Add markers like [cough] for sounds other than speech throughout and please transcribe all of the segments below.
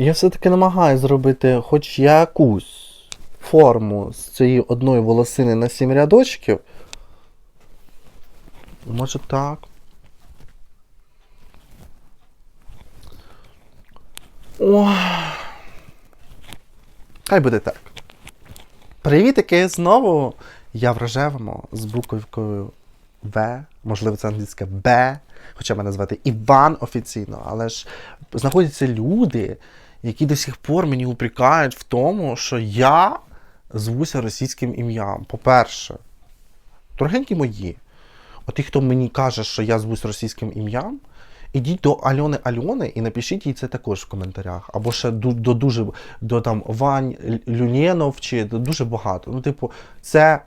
Я все-таки намагаюся зробити хоч якусь форму з цієї одної волосини на сім рядочків. Може так. Ох. Хай буде так. Привітики знову. Я в рожевому з буковкою В, можливо, це англійське Б, хоча мене звати Іван офіційно, але ж знаходяться люди, які до сих пор мені упрекають в тому, що я звуся російським ім'ям. По-перше, дорогенькі мої, от ті, хто мені каже, що я звусь російським ім'ям, ідіть до Альони Альони і напишіть їй це також в коментарях. Або ще до, до дуже до там Вань Люнєнов чи до дуже багато. Ну, типу, це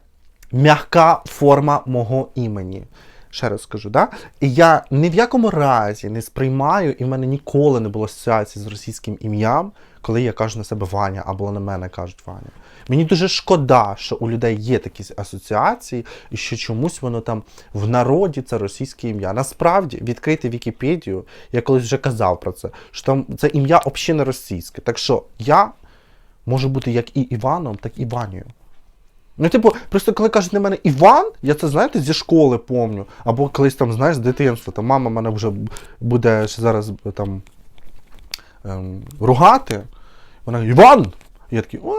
м'яка форма мого імені. Ще раз скажу, да? І я ні в якому разі не сприймаю, і в мене ніколи не було асоціації з російським ім'ям, коли я кажу на себе Ваня або на мене кажуть Ваня. Мені дуже шкода, що у людей є такі асоціації, і що чомусь воно там в народі це російське ім'я. Насправді, відкрити Вікіпедію, я колись вже казав про це, що там це ім'я взагалі російське. Так що я можу бути як і Іваном, так і Ванею. Ну, типу, просто коли кажуть на мене Іван, я це знаєте зі школи помню. Або колись там, знаєш, з дитинства, там мама мене вже буде ще зараз там ем, ругати. Вона Іван! І я такий, «О,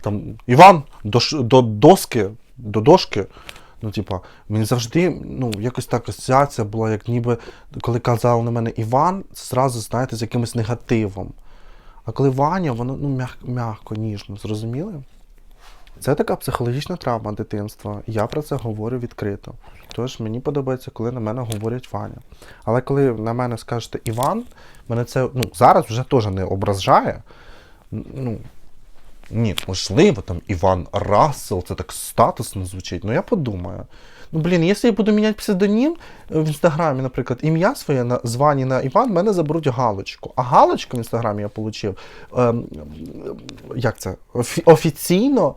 там Іван до, до доски, до дошки. Ну, типа, мені завжди, ну, якось так асоціація була, як ніби, коли казали на мене Іван, це зразу, знаєте, з якимось негативом. А коли Ваня, воно ну, м'як, м'яко, ніжно, зрозуміли? Це така психологічна травма дитинства. Я про це говорю відкрито. Тож мені подобається, коли на мене говорять Ваня. Але коли на мене скажете Іван, мене це ну, зараз вже теж не ображає. Ну, ні, можливо, там Іван Рассел, це так статусно звучить. Ну я подумаю. Ну, блін, якщо я буду міняти псевдонім е, в інстаграмі, наприклад, ім'я своє на звані на Іван, мене заберуть галочку. А галочку в інстаграмі я отримав, ем, як це, офі- офіційно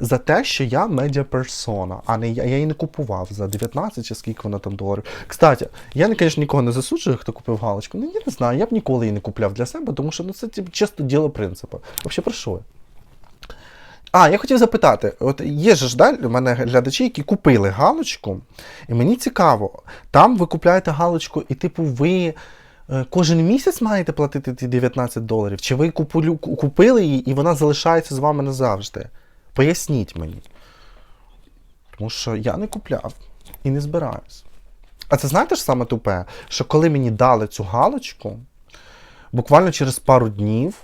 за те, що я медіаперсона, а не я, я її не купував за 19 чи скільки вона там доларів. Кстати, я, звісно, нікого не засуджую, хто купив галочку. Ну, я не знаю, я б ніколи її не купляв для себе, тому що ну, це типу, чисто діло принципу. Взагалі, про що я? А, я хотів запитати: от є ж да, у мене глядачі, які купили галочку, і мені цікаво, там ви купляєте галочку, і типу ви е, кожен місяць маєте платити ті 19 доларів? Чи ви купили її і вона залишається з вами назавжди? Поясніть мені. Тому що я не купляв і не збираюсь. А це знаєте ж саме тупе, що коли мені дали цю галочку, буквально через пару днів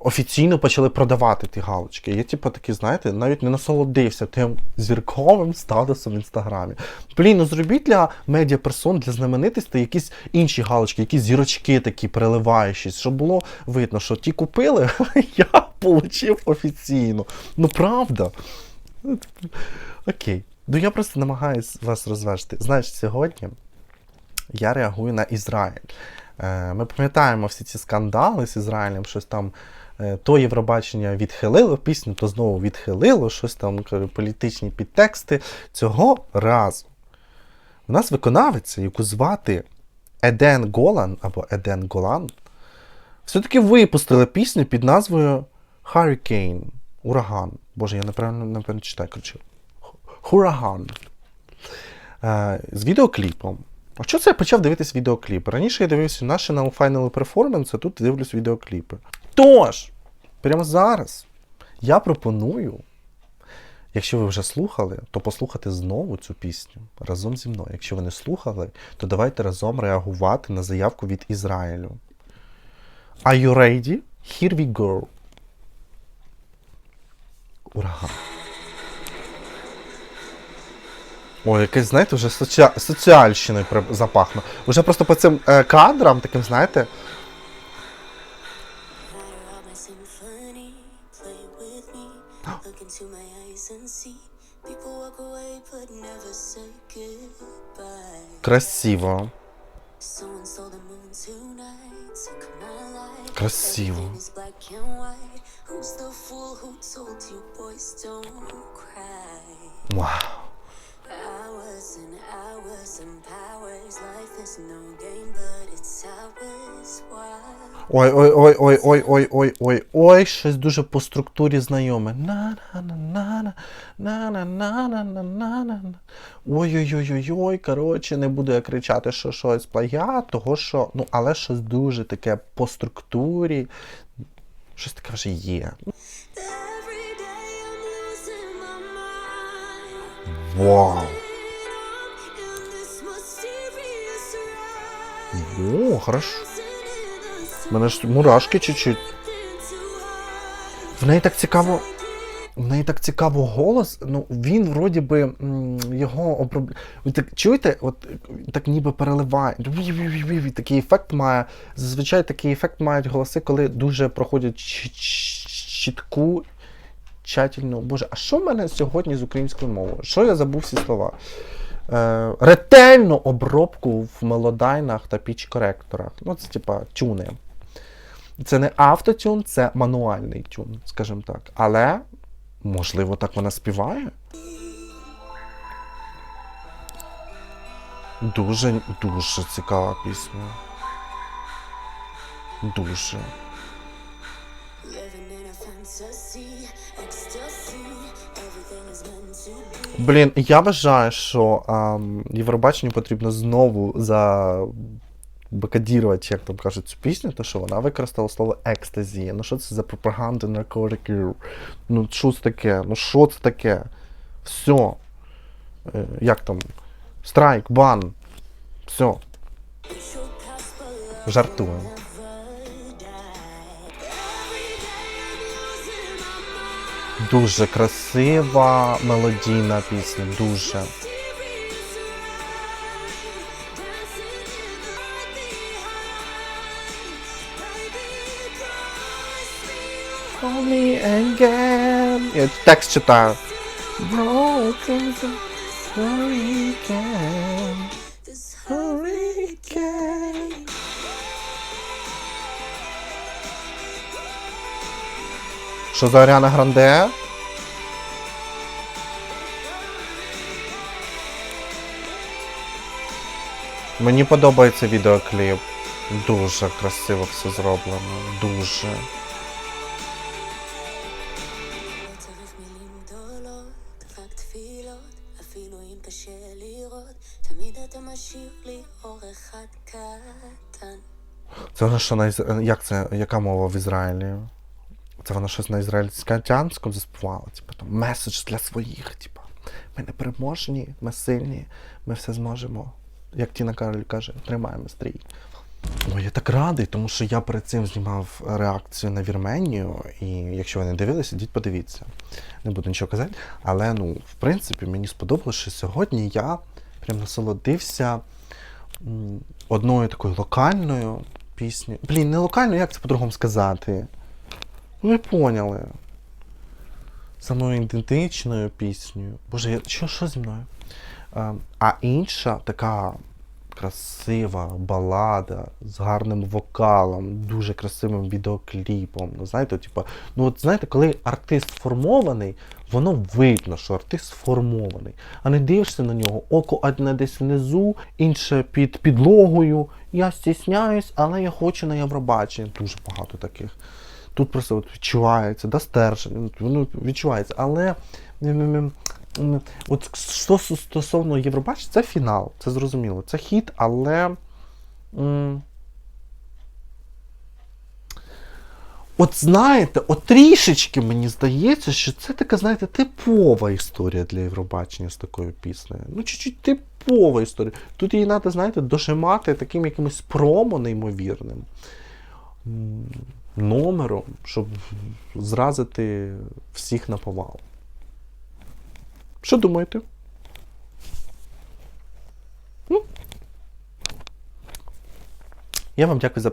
офіційно почали продавати ті галочки. Я, типу, такий, знаєте, навіть не насолодився тим зірковим статусом в інстаграмі. Блін, ну зробіть для медіаперсон, для знаменитостей якісь інші галочки, якісь зірочки такі переливаючись, щоб було видно, що ті купили, [laughs] я отримав офіційно. Ну правда. Окей. Ну я просто намагаюсь вас розважити. Знаєш, сьогодні я реагую на Ізраїль. Е, Ми пам'ятаємо всі ці скандали з Ізраїлем, щось там е, то Євробачення відхилило пісню, то знову відхилило, щось там політичні підтексти. Цього разу у нас виконавиця, яку звати Еден Голан або Еден Голан, все-таки випустили пісню під назвою Hurricane. Ураган. Боже, я неправильно напевно читаю, коротше. Хураган. Е, з відеокліпом. А що це я почав дивитись відеокліпи? Раніше я дивився National Final Performance, а тут дивлюсь відеокліпи. Тож, прямо зараз я пропоную, якщо ви вже слухали, то послухати знову цю пісню разом зі мною. Якщо ви не слухали, то давайте разом реагувати на заявку від Ізраїлю. Are you ready? Here we go. Ураган. Ой, якесь, знаєте, вже соці... соціальщиною запахло. Уже просто по цим е, кадрам, таким, знаєте, красиво. Красиво. Everything Ой, ой, ой, ой, ой, ой, ой, ой, ой, щось дуже по структурі знайоме. на на на на на на на на на на на Ой-ой-ой-ой-ой, коротше, не буду я кричати, що щось плагіат, того що, ну, але щось дуже таке по структурі. Щось таке вже є. Вау! О, хорошо. У мене ж мурашки чуть-чуть. В неї так цікаво. В неї так цікаво голос. Ну він вроді би його оброб... Ви так чуєте, от так ніби переливає. Такий ефект має. Зазвичай такий ефект мають голоси, коли дуже проходять чітку, тщательну. Боже, а що в мене сьогодні з українською мовою? Що я забув всі слова? Е, ретельну обробку в мелодайнах та піч-коректорах. Ну, це типа тюни. Це не автотюн, це мануальний тюн, скажімо так. Але, можливо, так вона співає. Дуже, дуже цікава пісня. Дуже. Блін, я вважаю, що ам, Євробаченню потрібно знову за. Бакадірувати, як там кажуть, цю пісню, то що вона використала слово екстазі. Ну що це за пропаганда наркотиків? Ну що це таке? Ну що це таке? Все. Як там? Страйк, бан. Все. Жартуємо. Дуже красива мелодійна пісня, дуже. Call me again. Я текст читаю. Broken hurricane, hurricane. Що за Аріана Гранде? Мені подобається відеокліп. Дуже красиво все зроблено. Дуже. Це що на як це яка мова в Ізраїлі? Це вона щось на ізраїльському заспівала, типу там меседж для своїх, типу. Ми не переможні, ми сильні, ми все зможемо. Як Тіна Кароль каже, тримаємо стрій. Ой, я так радий, тому що я перед цим знімав реакцію на Вірменію, і якщо ви не дивилися, ідіть подивіться. Не буду нічого казати. Але ну, в принципі, мені сподобалось, що сьогодні я прям насолодився одною такою локальною піснею. Блін, не локальною, як це по-другому сказати? Ви поняли. Самою ідентичною піснею. Боже, що, що зі мною? А, а інша така красива балада з гарним вокалом, дуже красивим відеокліпом. Ну, знаєте, типу, ну от знаєте, коли артист сформований, воно видно, що артист сформований. А не дивишся на нього, око одне десь внизу, інше під підлогою. Я стісняюсь, але я хочу на Євробачення. Дуже багато таких. Тут просто от відчувається, да, стержень, воно відчувається. Але от що стосовно Євробачення, це фінал, це зрозуміло. Це хіт, але. От знаєте, от трішечки мені здається, що це така, знаєте, типова історія для Євробачення з такою піснею. Ну, чуть-чуть типова історія. Тут її треба, знаєте, дожимати таким якимось промо неймовірним номером, щоб зразити всіх на повал. Що думаєте? Ну. Я вам дякую за.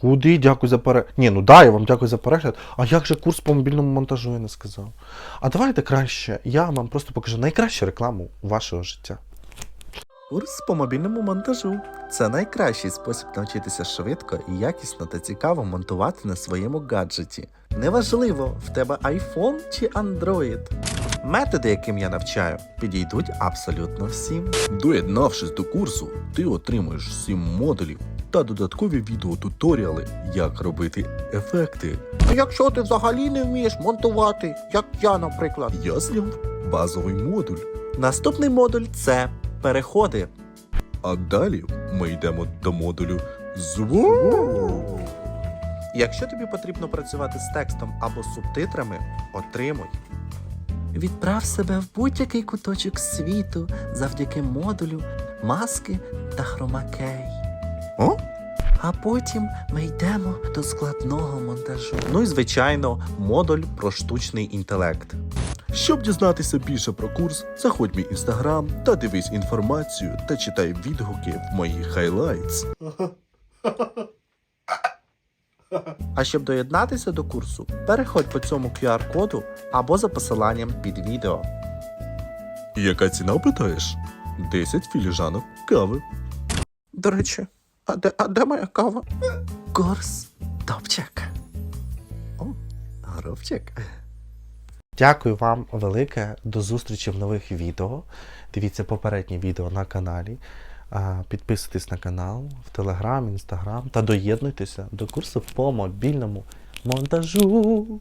Куди дякую за перегляд? Ні, ну да, я вам дякую за перегляд. А як же курс по мобільному монтажу я не сказав? А давайте краще, я вам просто покажу найкращу рекламу вашого життя. Курс по мобільному монтажу це найкращий спосіб навчитися швидко і якісно та цікаво монтувати на своєму гаджеті. Неважливо, в тебе iPhone чи Android. Методи, яким я навчаю, підійдуть абсолютно всім. Доєднавшись до курсу, ти отримуєш 7 модулів та додаткові відеотуторіали, як робити ефекти. А якщо ти взагалі не вмієш монтувати, як я, наприклад. Я зняв базовий модуль. Наступний модуль це переходи. А далі ми йдемо до модулю звук. Якщо тобі потрібно працювати з текстом або субтитрами, отримуй. Відправ себе в будь-який куточок світу завдяки модулю маски та хромакей. О? А потім ми йдемо до складного монтажу. Ну і звичайно, модуль про штучний інтелект. Щоб дізнатися більше про курс, заходь мій інстаграм та дивись інформацію та читай відгуки в моїх хайлайтс. А щоб доєднатися до курсу, переходь по цьому QR-коду або за посиланням під відео. Яка ціна питаєш? 10 філіжанок кави. До речі, а де, а де моя кава? Курс топчик. О, горобчик. Дякую вам велике. До зустрічі в нових відео. Дивіться попередні відео на каналі. Підписуйтесь на канал в Телеграм, Інстаграм та доєднуйтеся до курсу по мобільному монтажу.